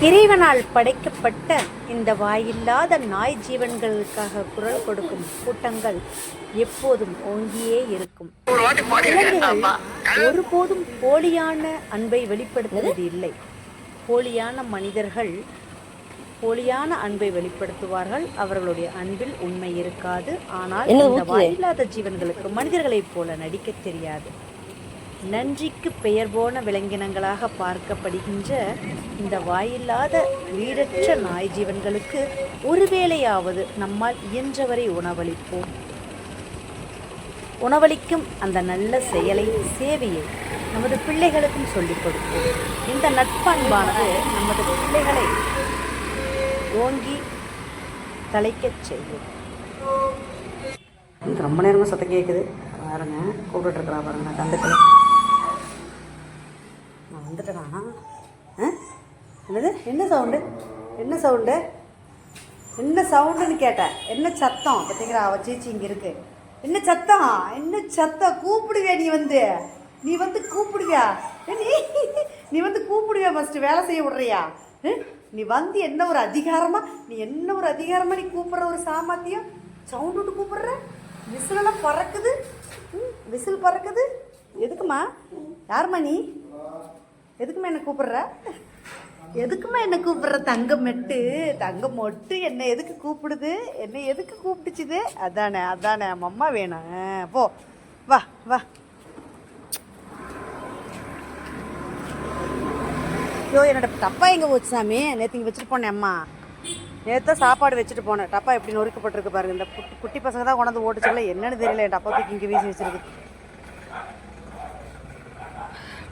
இறைவனால் படைக்கப்பட்ட இந்த வாயில்லாத நாய் ஜீவன்களுக்காக குரல் கொடுக்கும் கூட்டங்கள் எப்போதும் ஓங்கியே இருக்கும். ஒருபோதும் போலியான அன்பை வெளிப்படுத்துவது இல்லை. போலியான மனிதர்கள் போலியான அன்பை வெளிப்படுத்துவார்கள். அவர்களுடைய அன்பில் உண்மை இருக்காது. ஆனால் இந்த வாயில்லாத ஜீவன்களுக்கு மனிதர்களைப் போல நடிக்கத் தெரியாது. நன்றிக்கு பெயர் போன விலங்கினங்களாக பார்க்கப்படுகின்ற இந்த வாயில்லாத வீடற்ற நாய் ஜீவன்களுக்கு ஒருவேளையாவது நம்மால் இயன்றவரை உணவளிப்போம். உணவளிக்கும் அந்த நல்ல செயலை சேவையை நமது பிள்ளைகளுக்கும் சொல்லிக் கொடுப்போம். இந்த நட்பண்பானது நமது பிள்ளைகளை ஓங்கி தலைக்கச் செய்யும். ரொம்ப நேரமாக சத்தம் கேட்குது பாருங்க கூப்பிட்டு இருக்கிறா பாருங்க நான் வந்துட்டேனா? என்னது? என்ன சவுண்டு என்ன சவுண்டு என்ன சவுண்டுன்னு கேட்டேன். என்ன சத்தம்? பார்த்தீங்களா அவ சீச்சி இங்கே இருக்கு. என்ன சத்தம்? என்ன சத்தம்? கூப்பிடுவியா நீ வந்து? நீ வந்து கூப்பிடுவியா? ஏ, நீ நீ வந்து கூப்பிடுவியா ஃபஸ்ட்டு வேலை செய்ய விட்றியா? நீ வந்து என்ன ஒரு அதிகாரமாக நீ என்ன ஒரு அதிகாரமாக நீ கூப்பிட்ற ஒரு சாமர்த்தியம்? சவுண்ட் விட்டு கூப்பிட்ற? விசிலெல்லாம் பறக்குது? ம், விசில் பறக்குது? எதுக்குமா யாருமா நீ? எதுக்குமே என்ன கூப்பிடுற? எதுக்குமே என்ன கூப்பிடுற? தங்கம் மெட்டு தங்கம் மொட்டு என்ன எதுக்கு கூப்பிடுது? என்ன எதுக்கு கூப்பிட்டுச்சுது? அதானே அதானே அம்மா வேணும் போ வா வா. ஐயோ என்னோட டப்பா எங்கே போச்சு சாமி? நேற்று இங்கே வச்சுட்டு போனேன் அம்மா. நேற்று சாப்பாடு வச்சுட்டு போனேன். டப்பா எப்படி நொறுக்கப்பட்டிருக்கு பாருங்க. இந்த குட்டி குட்டி பசங்க தான் கொண்டாந்து ஓட்டுச்சுல என்னன்னு தெரியல என் டப்பா தூக்கி இங்கே வீசி வச்சிருக்கு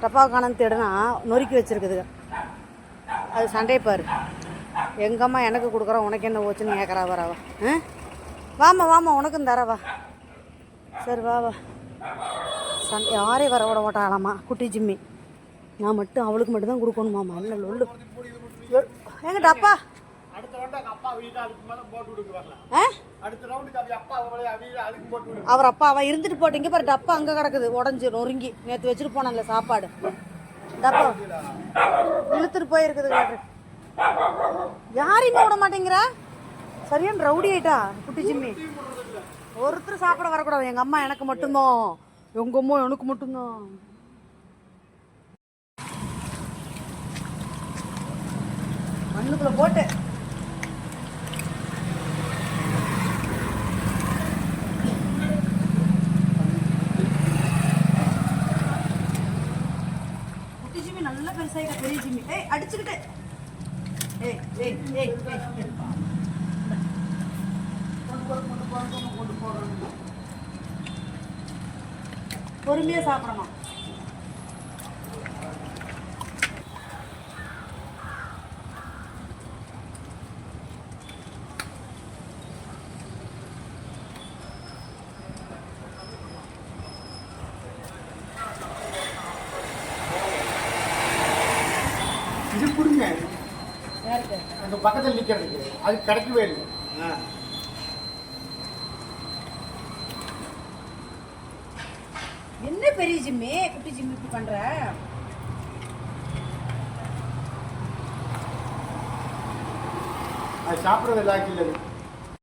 டப்பா காணான்னு தேடுனா நொறுக்கி வச்சிருக்குதுங்க. அது சண்டை பாரு. எங்கம்மா எனக்கு கொடுக்குறோம் உனக்கு என்ன ஓச்சுன்னு கேட்குறா வரவா ஆ? வாம்மா வாம்மா உனக்கும் தரவா சரி வா வா. சண்டை யாரையும் வர விட மாட்டாளாமா குட்டி ஜிம்மி. நான் மட்டும் அவளுக்கு மட்டும்தான் கொடுக்கணுமாம்மா. இல்லை லொல்லு. எங்கள் எங்க டப்பா போட்டு போட்டு அவர் அப்பா அவன் இருந்துட்டு போட்டீங்க பாரு டப்பா அங்கே கிடக்குது உடஞ்சி நொறுங்கி. நேற்று வச்சுட்டு போனான்ல சாப்பாடு. டப்பா இழுத்துட்டு போயிருக்குது யாரையுமே விட மாட்டேங்கிறா? சரியான ரவுடி ஆயிட்டா குட்டி ஜிம்மி. ஒருத்தர் சாப்பிட வரக்கூடாது எங்கள் அம்மா எனக்கு மட்டும்தான். எங்கள் அம்மா எனக்கு மட்டும்தான். மண்ணுக்குள்ள போட்டு. நல்லா பெரிய ஜிம்மி. ஏய் அடிச்சுக்கிட்டு. ஏய் ஏய் ஏய் ஏய். பொறுமையா சாப்பிடணும். இது கொடுங்க. அந்த பக்கத்தில் நிற்கிறதுக்கு அது கிடைக்கவே இல்லை. ஆ. என்ன பெரிய ஜிம்மி? குட்டி ஜிம்மி இப்படி பண்ற? அது சாப்பிட்றது லாக்கி இல்லை.